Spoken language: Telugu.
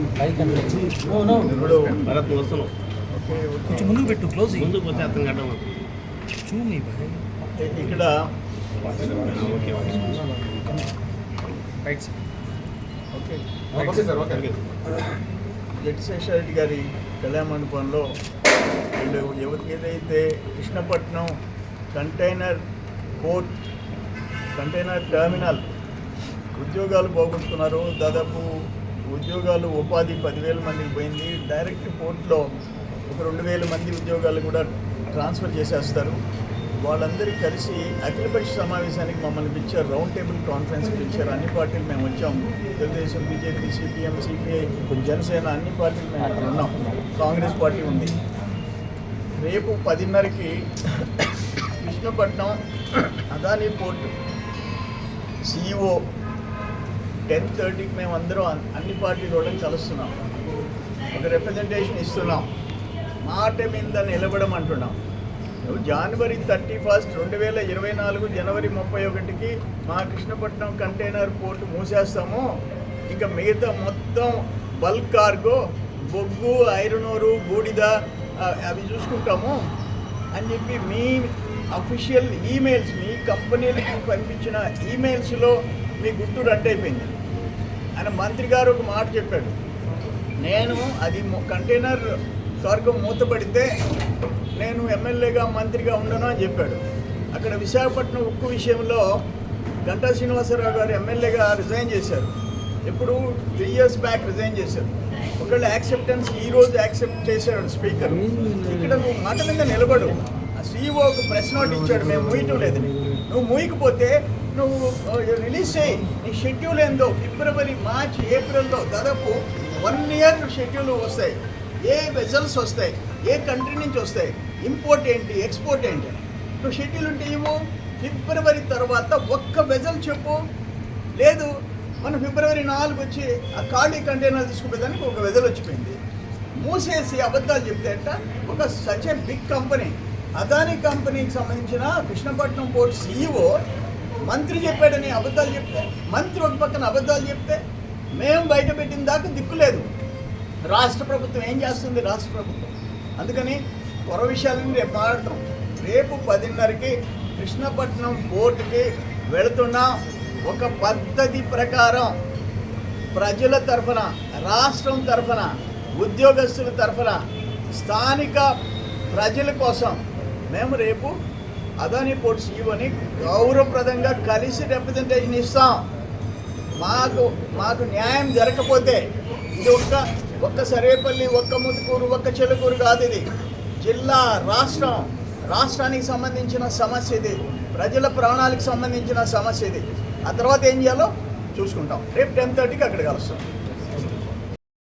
ఇప్పుడు భరత్ వస్తున్నాం కొంచెం ముందుకు పెట్టు క్లోజ్ ముందుకు పోతే అతను గడ్డ చూమి భాయ్ ఇక్కడ okay right sir okay. Jagashesha Reddy గారి కళ్యాణ మండపంలో ఏదైతే Krishnapatnam container port container terminal ఉద్యోగాలు పోగొట్టుకున్నారు దాదాపు ఉద్యోగాలు ఉపాధి పదివేల మందికి పోయింది. డైరెక్ట్ పోర్ట్లో ఒక రెండు వేల మంది ఉద్యోగాలు కూడా ట్రాన్స్ఫర్ చేసేస్తారు. వాళ్ళందరూ కలిసి అఖిలపక్ష సమావేశానికి మమ్మల్ని పిలిచారు. రౌండ్ టేబుల్ కాన్ఫరెన్స్ పిలిచారు. అన్ని పార్టీలు మేము వచ్చాము Telugu Desam BJP CPM CPI Janasena అన్ని పార్టీలు మేము అక్కడ ఉన్నాం. కాంగ్రెస్ పార్టీ ఉంది. రేపు పదిన్నరకి Krishnapatnam Adani port. CEO ten థర్టీకి మేము అందరం అన్ని పార్టీలు కూడా కలుస్తున్నాం ఒక రిప్రజెంటేషన్ ఇస్తున్నాం. మాట మీద నిలబడం అంటున్నాం జనవరి థర్టీ ఫస్ట్ రెండు వేల ఇరవై నాలుగు జనవరి ముప్పై ఒకటికి మా కృష్ణపట్నం కంటైనర్ పోర్ట్ మూసేస్తాము. ఇంకా మిగతా మొత్తం బల్క్ కార్గో బొగ్గు ఐరనూరు బూడిద అవి చూసుకుంటాము. అని చెప్పి మీ అఫీషియల్ ఈమెయిల్స్ మీ కంపెనీలకు పంపించిన ఈమెయిల్స్లో మీ గుట్టు రట్టయిపోయింది ఆయన మంత్రి గారు ఒక మాట చెప్పాడు. నేను అది కంటైనర్ స్వర్గం మూతపడితే నేను ఎమ్మెల్యేగా మంత్రిగా ఉండను అని చెప్పాడు. అక్కడ విశాఖపట్నం ఉక్కు విషయంలో గంటా శ్రీనివాసరావు గారు ఎమ్మెల్యేగా రిజైన్ చేశారు. ఎప్పుడు త్రీ ఇయర్స్ బ్యాక్ రిజైన్ చేశారు. ఒకవేళ యాక్సెప్టెన్స్ ఈ రోజు యాక్సెప్ట్ చేశాడు స్పీకర్. ఇక్కడ నువ్వు మాట మీద నిలబడు. ఆ సీఈఓ ప్రెస్ నోట్ ఇచ్చాడు మేము మూయటం లేదు. నువ్వు ముయ్యకపోతే నువ్వు రిలీజ్ చేయి. నీ షెడ్యూల్ ఏందో? ఫిబ్రవరి మార్చ్ ఏప్రిల్లో దాదాపు వన్ ఇయర్ షెడ్యూల్ వస్తాయి. ఏ వెజల్స్ వస్తాయి? ఏ కంట్రీ నుంచి వస్తాయి? ఇంపోర్ట్ ఏంటి? ఎక్స్పోర్ట్ ఏంటి? నువ్వు షెడ్యూల్ ఉంటే ఇవ్వు. ఫిబ్రవరి తర్వాత ఒక్క వెజల్ చెప్పు. లేదు మన ఫిబ్రవరి నాలుగు వచ్చి ఆ ఖాళీ కంటైనర్ తీసుకుపోయేదానికి ఒక వెజల్ వచ్చిపోయింది. మూసేసి అబద్ధాలు చెప్తే అంట ఒక such a big company Adani కంపెనీకి సంబంధించిన కృష్ణపట్నం పోర్ట్ సీఈఓ మంత్రి చెప్పాడని అబద్ధాలు చెప్తే మంత్రి ఒక పక్కన అబద్ధాలు చెప్తే మేము బయట పెట్టిన దాకా దిక్కులేదు రాష్ట్ర ప్రభుత్వం ఏం చేస్తుంది? రాష్ట్ర ప్రభుత్వం. అందుకని త్వర విషయాలను రేపు మాట్లాడతాం. రేపు పదిన్నరకి కృష్ణపట్నం పోర్టుకి వెళుతున్న ఒక పద్ధతి ప్రకారం ప్రజల తరఫున రాష్ట్రం తరఫున ఉద్యోగస్తుల తరఫున స్థానిక ప్రజల కోసం మేము రేపు అదానీ పోర్ట్స్ ఇవని గౌరవప్రదంగా కలిసి రిప్రజెంటేషన్ ఇస్తాం. మాకు మాకు న్యాయం జరగకపోతే ఇది ఒక్క ఒక్క సర్వేపల్లి ఒక్క ముతుకూరు ఒక్క చెలుకూరు కాదు ఇది. జిల్లా రాష్ట్రం రాష్ట్రానికి సంబంధించిన సమస్య ఇది. ప్రజల ప్రాణాలకు సంబంధించిన సమస్య ఇది. ఆ తర్వాత ఏం చేయాలో చూసుకుంటాం. రేపు టెన్ థర్టీకి అక్కడికి కలుస్తాం.